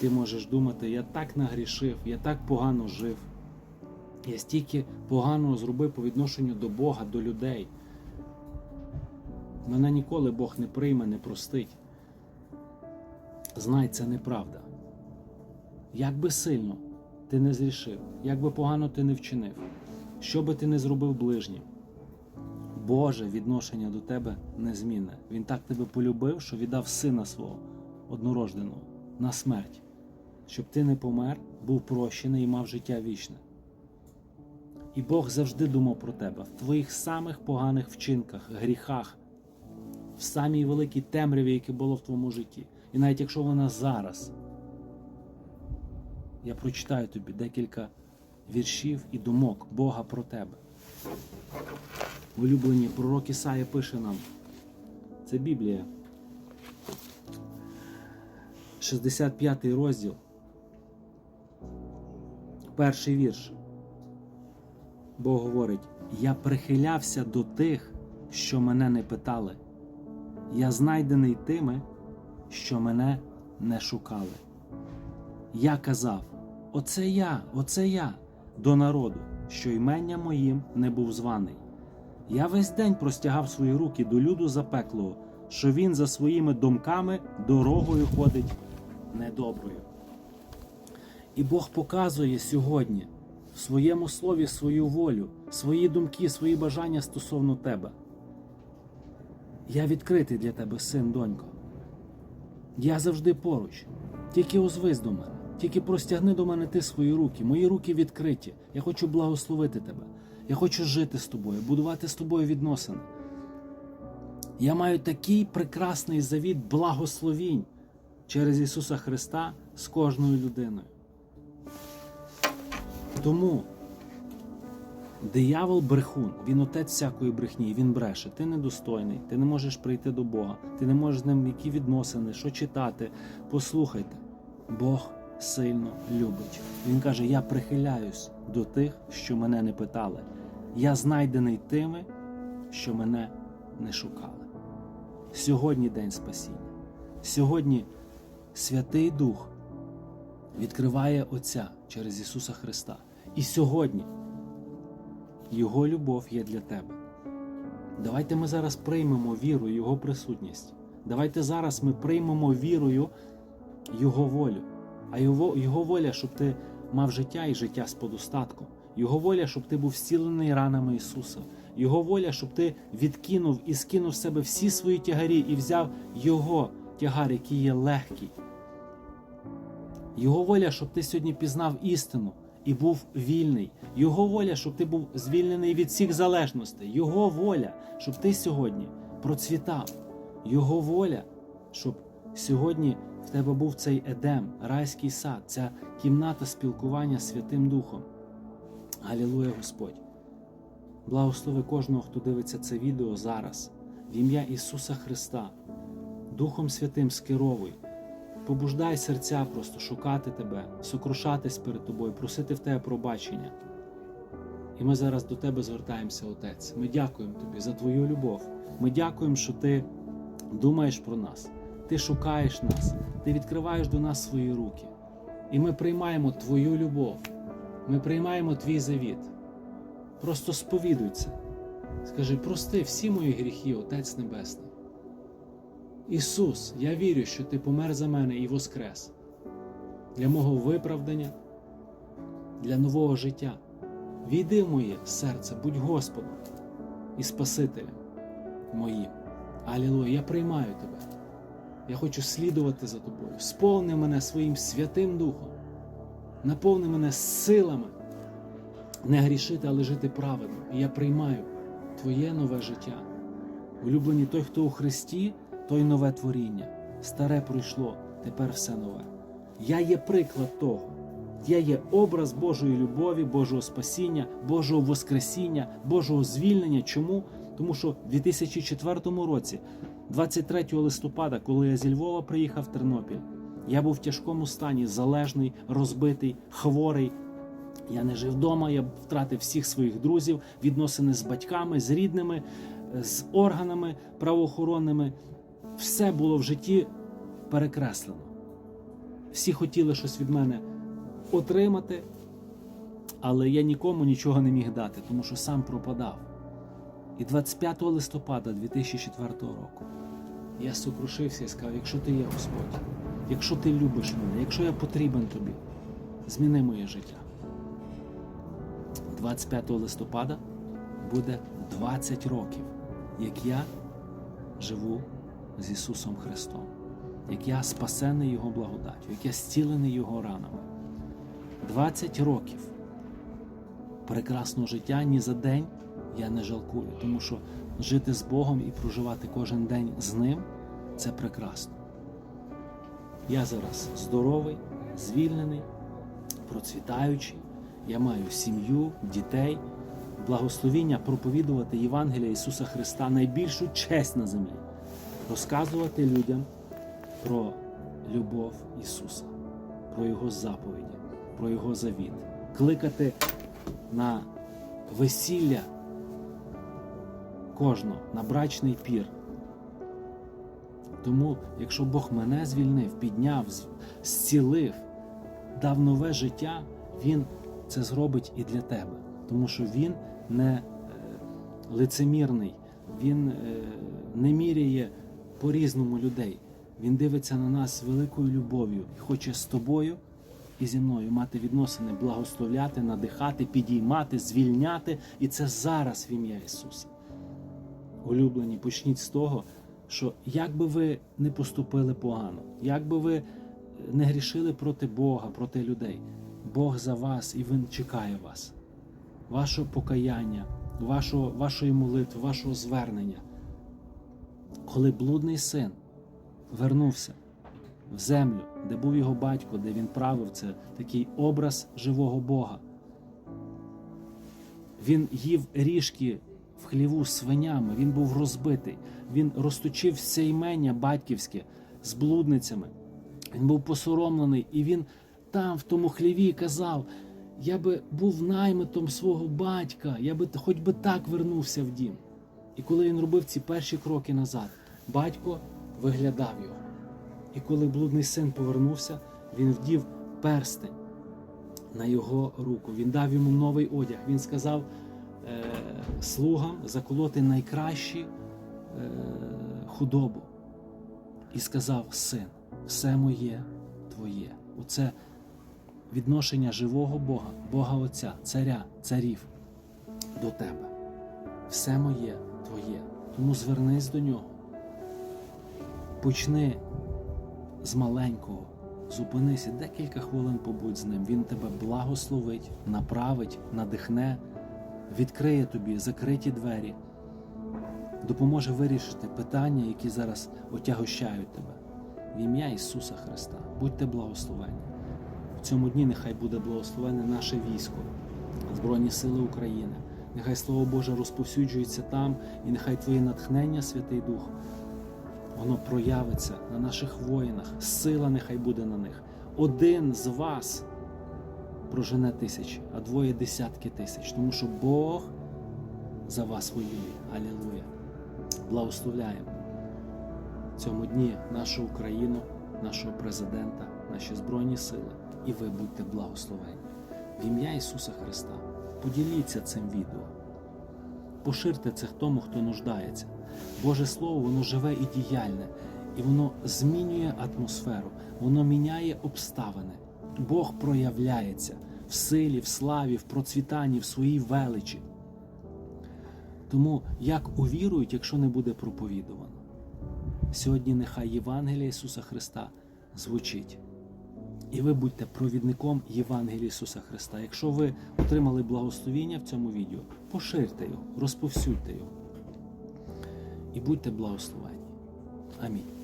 Ти можеш думати, я так нагрішив, я так погано жив. Я стільки поганого зробив по відношенню до Бога, до людей. Мене ніколи Бог не прийме, не простить. Знай, це неправда. Як би сильно ти не зрішив, як би погано ти не вчинив, що би ти не зробив ближнім, Боже відношення до тебе незмінне. Він так тебе полюбив, що віддав сина свого однорожденого на смерть, щоб ти не помер, був прощений і мав життя вічне. І Бог завжди думав про тебе в твоїх самих поганих вчинках, гріхах, в самій великій темряві, яке було в твоєму житті. І навіть якщо вона зараз, я прочитаю тобі декілька віршів і думок Бога про тебе. Улюблені пророк Ісая пише нам. Це Біблія. 65 розділ. Перший вірш. Бог говорить: Я прихилявся до тих, що мене не питали. Я знайдений тими, що мене не шукали. Я казав: Оце я, оце я до народу, що ймення моїм не був званий. Я весь день простягав свої руки до люду запеклого, що він за своїми думками дорогою ходить недоброю. І Бог показує сьогодні в своєму слові свою волю, свої думки, свої бажання стосовно тебе. Я відкритий для тебе, син, донько. Я завжди поруч. Тільки озвись до мене, тільки простягни до мене ти свої руки. Мої руки відкриті. Я хочу благословити тебе. Я хочу жити з тобою, будувати з тобою відносини. Я маю такий прекрасний завіт благословінь через Ісуса Христа з кожною людиною. Тому диявол брехун, він отець всякої брехні, він бреше. Ти недостойний, ти не можеш прийти до Бога, ти не можеш з ним які відносини, що читати. Послухайте, Бог сильно любить. Він каже: Я прихиляюсь до тих, що мене не питали. Я знайдений тими, що мене не шукали. Сьогодні день спасіння. Сьогодні Святий Дух відкриває Отця через Ісуса Христа. І сьогодні Його любов є для тебе. Давайте ми зараз приймемо вірою Його присутність. Давайте зараз ми приймемо вірою Його волю. А Його, Його воля, щоб ти мав життя і життя з подостатком. Його воля, щоб ти був зцілений ранами Ісуса. Його воля, щоб ти відкинув і скинув з себе всі свої тягарі і взяв Його тягар, який є легкий. Його воля, щоб ти сьогодні пізнав істину і був вільний. Його воля, щоб ти був звільнений від всіх залежностей. Його воля, щоб ти сьогодні процвітав. Його воля, щоб сьогодні в тебе був цей едем, райський сад, ця кімната спілкування з Святим Духом. Алілуя Господь! Благослови кожного, хто дивиться це відео зараз, в ім'я Ісуса Христа, Духом Святим скеровуй. Побуждай серця просто шукати тебе, сокрушатись перед тобою, просити в тебе пробачення. І ми зараз до тебе звертаємося, Отець. Ми дякуємо тобі за твою любов. Ми дякуємо, що ти думаєш про нас, ти шукаєш нас, ти відкриваєш до нас свої руки. І ми приймаємо твою любов, ми приймаємо твій завіт. Просто сповідуй це. Скажи, прости всі мої гріхи, Отець Небесний. Ісус, я вірю, що Ти помер за мене і воскрес для мого виправдання, для нового життя. Війди в моє серце, будь Господом і Спасителем моїм. Алілуя, я приймаю тебе. Я хочу слідувати за тобою. Сповни мене своїм Святим Духом, наповни мене силами не грішити, але жити праведно. І я приймаю Твоє нове життя. Улюблені той, хто у Христі, той нове творіння. Старе пройшло, тепер все нове. Я є приклад того. Я є образ Божої любові, Божого спасіння, Божого Воскресіння, Божого звільнення. Чому? Тому що в 2004 році, 23 листопада, коли я зі Львова приїхав в Тернопіль, я був в тяжкому стані, залежний, розбитий, хворий. Я не жив вдома, я втратив всіх своїх друзів, відносини з батьками, з рідними, з органами правоохоронними. Все було в житті перекреслено. Всі хотіли щось від мене отримати, але я нікому нічого не міг дати, тому що сам пропадав. І 25 листопада 2004 року я сокрушився і сказав: якщо ти є Господь, якщо ти любиш мене, якщо я потрібен тобі, зміни моє життя. 25 листопада буде 20 років, як я живу з Ісусом Христом, як я спасений Його благодаттю, як я зцілений Його ранами. 20 років прекрасного життя ні за день я не жалкую, тому що жити з Богом і проживати кожен день з Ним це прекрасно. Я зараз здоровий, звільнений, процвітаючий. Я маю сім'ю, дітей, благословіння проповідувати Євангелія Ісуса Христа найбільшу честь на землі, розказувати людям про любов Ісуса, про Його заповіді, про Його завіт, кликати на весілля кожного, на брачний пір. Тому, якщо Бог мене звільнив, підняв, зцілив, дав нове життя, Він це зробить і для тебе. Тому що Він не е, лицемірний, Він е, не міряє по-різному людей. Він дивиться на нас з великою любов'ю і хоче з тобою і зі мною мати відносини, благословляти, надихати, підіймати, звільняти. І це зараз в ім'я Ісуса. Улюблені, почніть з того, що як би ви не поступили погано, як би ви не грішили проти Бога, проти людей, Бог за вас і Він чекає вас, вашого покаяння, вашого, вашої молитви, вашого звернення. Коли блудний син вернувся в землю, де був його батько, де він правив, це такий образ живого Бога. Він їв ріжки в хліву свинями, він був розбитий, він розточив все імення батьківське з блудницями. Він був посоромлений, і він там, в тому хліві, казав: Я би був наймитом свого батька, я би хоч би так вернувся в дім. І коли він робив ці перші кроки назад, батько виглядав його. І коли блудний син повернувся, він вдів перстень на його руку. Він дав йому новий одяг. Він сказав е, слугам заколоти найкращі е, худобу. І сказав: Син, все моє твоє. Оце відношення живого Бога, Бога Отця, царя, царів до тебе. Все моє твоє. Тому звернись до нього. Почни з маленького. Зупинися, декілька хвилин побудь з ним. Він тебе благословить, направить, надихне, відкриє тобі закриті двері, допоможе вирішити питання, які зараз отягощають тебе. В ім'я Ісуса Христа. Будьте благословені. В цьому дні нехай буде благословене наше військо, Збройні Сили України. Нехай Слово Боже розповсюджується там, і нехай Твоє натхнення, Святий Дух, воно проявиться на наших воїнах, сила нехай буде на них. Один з вас прожене тисячі, а двоє десятки тисяч, тому що Бог за вас воює. Алілуя. Благословляємо цьому дні нашу Україну, нашого президента, наші Збройні Сили, і ви будьте благословені. В ім'я Ісуса Христа. Поділіться цим відео. Поширте це тому, хто нуждається. Боже Слово, воно живе і діяльне, і воно змінює атмосферу, воно міняє обставини. Бог проявляється в силі, в славі, в процвітанні, в своїй величі. Тому як увірують, якщо не буде проповідувано? Сьогодні нехай Євангелія Ісуса Христа звучить. І ви будьте провідником Євангелія Ісуса Христа. Якщо ви отримали благословіння в цьому відео, поширте його, розповсюдьте його. І будьте благословені. Амінь.